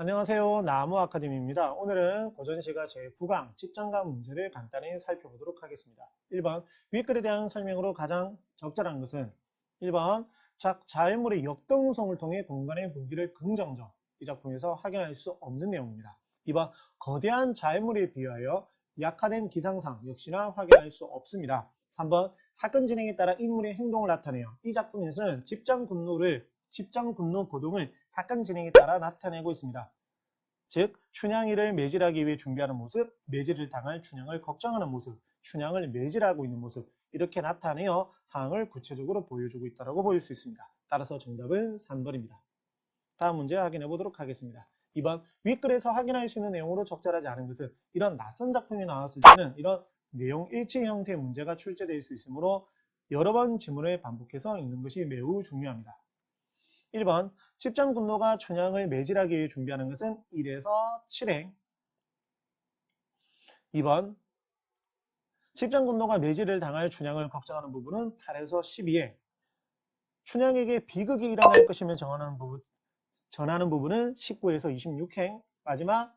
안녕하세요. 나무 아카데미입니다. 오늘은 고전시가 제9강 집정감 문제를 간단히 살펴보도록 하겠습니다. 1번 윗글에 대한 설명으로 가장 적절한 것은 1번 자, 자연물의 역동성을 통해 공간의 분기를 긍정적 이 작품에서 확인할 수 없는 내용입니다. 2번 거대한 자연물에 비하여 약화된 기상상 역시나 확인할 수 없습니다. 3번 사건 진행에 따라 인물의 행동을 나타내요. 이 작품에서는 집장 분노를 집장 분노 고동을 사건 진행에 따라 나타내고 있습니다. 즉 춘향이를 매질하기 위해 준비하는 모습, 매질을 당할 춘향을 걱정하는 모습, 춘향을 매질하고 있는 모습 이렇게 나타내어 상황을 구체적으로 보여주고 있다고 보일 수 있습니다. 따라서 정답은 3번입니다. 다음 문제 확인해 보도록 하겠습니다. 2번 윗글에서 확인할 수 있는 내용으로 적절하지 않은 것은 이런 낯선 작품이 나왔을 때는 이런 내용 일치 형태의 문제가 출제될 수 있으므로 여러 번 지문을 반복해서 읽는 것이 매우 중요합니다. 1번 집장 분노가 춘향을 매질하기 위해 준비하는 것은 1에서 7행. 2번 집장 분노가 매질을 당할 춘향을 걱정하는 부분은 8에서 12행. 춘향에게 비극이 일어날 것이면 정하는 부분, 전하는 부분은 19에서 26행. 마지막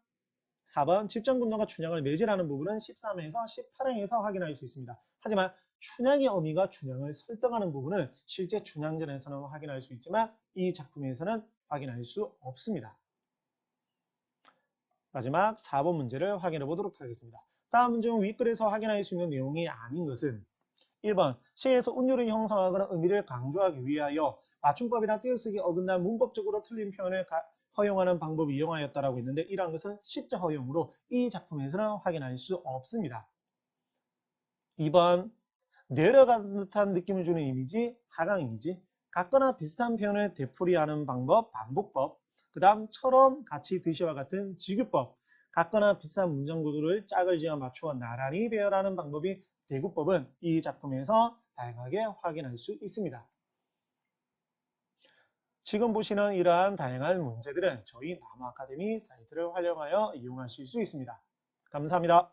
4번 집장 분노가 춘향을 매질하는 부분은 13에서 18행에서 확인할 수 있습니다. 하지만 춘향의 어미가 춘향을 설득하는 부분은 실제 춘향전에서는 확인할 수 있지만 이 작품에서는 확인할 수 없습니다. 마지막 4번 문제를 확인해 보도록 하겠습니다. 다음 문제는 윗글에서 확인할 수 있는 내용이 아닌 것은 1번 시에서 운율을 형성하거나 의미를 강조하기 위하여 맞춤법이나 띄어쓰기 어긋난 문법적으로 틀린 표현을 가- 허용하는 방법을 이용하였다라고 했는데 이러한 것은 시자 허용으로 이 작품에서는 확인할 수 없습니다. 2번 내려간 듯한 느낌을 주는 이미지, 하강 이미지, 같거나 비슷한 표현을 되풀이하는 방법, 반복법, 그 다음 처럼 같이 드시와 같은 지규법, 같거나 비슷한 문장 구조를 짝을 지어 맞추어 나란히 배열하는 방법이 대구법은 이 작품에서 다양하게 확인할 수 있습니다. 지금 보시는 이러한 다양한 문제들은 저희 나무 아카데미 사이트를 활용하여 이용하실 수 있습니다. 감사합니다.